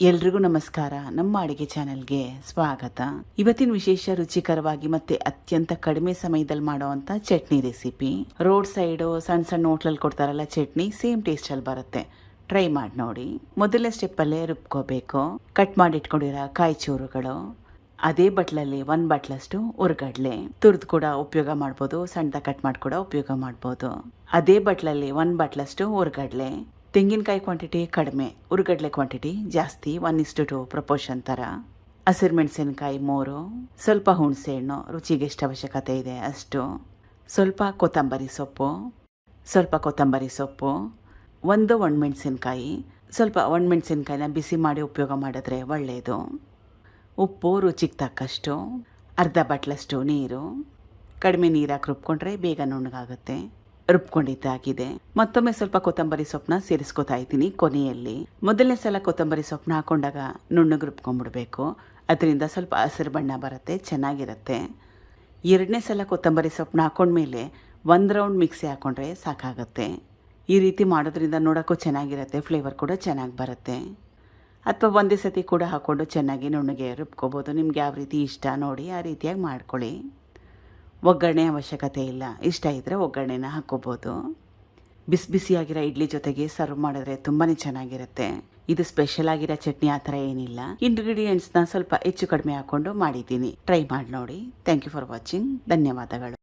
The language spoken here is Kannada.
ಎಲ್ರಿಗೂ ನಮಸ್ಕಾರ. ನಮ್ಮ ಅಡುಗೆ ಚಾನೆಲ್ಗೆ ಸ್ವಾಗತ. ಇವತ್ತಿನ ವಿಶೇಷ ರುಚಿಕರವಾಗಿ ಮತ್ತೆ ಅತ್ಯಂತ ಕಡಿಮೆ ಸಮಯದಲ್ಲಿ ಮಾಡುವಂತ ಚಟ್ನಿ ರೆಸಿಪಿ. ರೋಡ್ ಸೈಡು ಸಣ್ಣ ಸಣ್ಣ ಹೋಟ್ಲಲ್ಲಿ ಕೊಡ್ತಾರಲ್ಲ ಚಟ್ನಿ, ಸೇಮ್ ಟೇಸ್ಟ್ ಅಲ್ಲಿ ಬರುತ್ತೆ. ಟ್ರೈ ಮಾಡಿ ನೋಡಿ. ಮೊದಲನೇ ಸ್ಟೆಪ್ಪಲ್ಲೇ ರುಬ್ಕೋಬೇಕು. ಕಟ್ ಮಾಡಿ ಇಟ್ಕೊಂಡಿರೋ ಕಾಯಿ ಚೂರುಗಳು. ಅದೇ ಬಟ್ಲಲ್ಲಿ ಒಂದು ಬಟ್ಲಷ್ಟು ಉರ್ಗಡ್ಲೆ. ತುರ್ದು ಕೂಡ ಉಪಯೋಗ ಮಾಡ್ಬೋದು ಸಣ್ಣದ ಕಟ್ ಮಾಡಿ ಕೂಡ ಉಪಯೋಗ ಮಾಡ್ಬೋದು. ಅದೇ ಬಟ್ಲಲ್ಲಿ ಒಂದು ಬಟ್ಲಷ್ಟು ಉರ್ಗಡ್ಲೆ. ತೆಂಗಿನಕಾಯಿ ಕ್ವಾಂಟಿಟಿ ಕಡಿಮೆ, ಉರುಗಡ್ಲೆ ಕ್ವಾಂಟಿಟಿ ಜಾಸ್ತಿ one is to two proportion ಥರ ಹಸಿರು ಮೆಣಸಿನಕಾಯಿ ಮೂರು, ಸ್ವಲ್ಪ ಹುಣಸೆ ಹಣ್ಣು, ರುಚಿಗೆ ಎಷ್ಟು ಅವಶ್ಯಕತೆ ಇದೆ ಅಷ್ಟು. ಸ್ವಲ್ಪ ಕೊತ್ತಂಬರಿ ಸೊಪ್ಪು, ಸ್ವಲ್ಪ ಕೊತ್ತಂಬರಿ ಸೊಪ್ಪು, ಒಂದು ಒಣಮೆಣಸಿನ್ಕಾಯಿ ಸ್ವಲ್ಪ ಒಣಮೆಣಸಿನ್ಕಾಯಿನ ಬಿಸಿ ಮಾಡಿ ಉಪಯೋಗ ಮಾಡಿದ್ರೆ ಒಳ್ಳೆಯದು ಉಪ್ಪು ರುಚಿಗೆ ತಕ್ಕಷ್ಟು, ಅರ್ಧ ಬಟ್ಲಷ್ಟು ನೀರು, ಕಡಿಮೆ ನೀರಾಗಿ ರುಬ್ಕೊಂಡ್ರೆ ಬೇಗ ನುಣ್ಣಗಾಗುತ್ತೆ ರುಬ್ಕೊಂಡಿದ್ದಾಗಿದೆ. ಮತ್ತೊಮ್ಮೆ ಸ್ವಲ್ಪ ಕೊತ್ತಂಬರಿ ಸೊಪ್ಪನ್ನ ಸೇರಿಸ್ಕೊತಾ ಇದ್ದೀನಿ ಕೊನೆಯಲ್ಲಿ. ಮೊದಲನೇ ಸಲ ಕೊತ್ತಂಬರಿ ಸೊಪ್ಪನ್ನ ಹಾಕೊಂಡಾಗ ನುಣ್ಣಗೆ ರುಬ್ಕೊಂಡ್ಬಿಡ್ಬೇಕು. ಅದರಿಂದ ಸ್ವಲ್ಪ ಹಸಿರು ಬಣ್ಣ ಬರುತ್ತೆ, ಚೆನ್ನಾಗಿರುತ್ತೆ. ಎರಡನೇ ಸಲ ಕೊತ್ತಂಬರಿ ಸೊಪ್ಪನ್ನ ಹಾಕೊಂಡ್ಮೇಲೆ ಒಂದು ರೌಂಡ್ ಮಿಕ್ಸಿ ಹಾಕೊಂಡ್ರೆ ಸಾಕಾಗುತ್ತೆ. ಈ ರೀತಿ ಮಾಡೋದ್ರಿಂದ ನೋಡೋಕ್ಕೂ ಚೆನ್ನಾಗಿರುತ್ತೆ, ಫ್ಲೇವರ್ ಕೂಡ ಚೆನ್ನಾಗಿ ಬರುತ್ತೆ. ಅಥವಾ ಒಂದೇ ಸತಿ ಕೂಡ ಹಾಕ್ಕೊಂಡು ಚೆನ್ನಾಗಿ ನುಣ್ಣಗೆ ರುಬ್ಕೋಬೋದು. ನಿಮ್ಗೆ ಯಾವ ರೀತಿ ಇಷ್ಟ ನೋಡಿ ಆ ರೀತಿಯಾಗಿ ಮಾಡ್ಕೊಳ್ಳಿ. ಒಗ್ಗರಣೆ ಅವಶ್ಯಕತೆ ಇಲ್ಲ. ಇಷ್ಟ ಇದ್ದರೆ ಒಗ್ಗರಣೆನ ಹಾಕ್ಕೋಬೋದು ಬಿಸಿ ಬಿಸಿಯಾಗಿರೋ ಇಡ್ಲಿ ಜೊತೆಗೆ ಸರ್ವ್ ಮಾಡಿದ್ರೆ ತುಂಬಾ ಚೆನ್ನಾಗಿರುತ್ತೆ. ಇದು ಸ್ಪೆಷಲ್ ಆಗಿರೋ ಚಟ್ನಿ ಆ ಥರ ಏನಿಲ್ಲ. ಇಂಗ್ರೀಡಿಯೆಂಟ್ಸ್ನ ಸ್ವಲ್ಪ ಹೆಚ್ಚು ಕಡಿಮೆ ಹಾಕ್ಕೊಂಡು ಮಾಡಿದ್ದೀನಿ. ಟ್ರೈ ಮಾಡಿ ನೋಡಿ. ಥ್ಯಾಂಕ್ ಯು ಫಾರ್ ವಾಚಿಂಗ್ ಧನ್ಯವಾದಗಳು.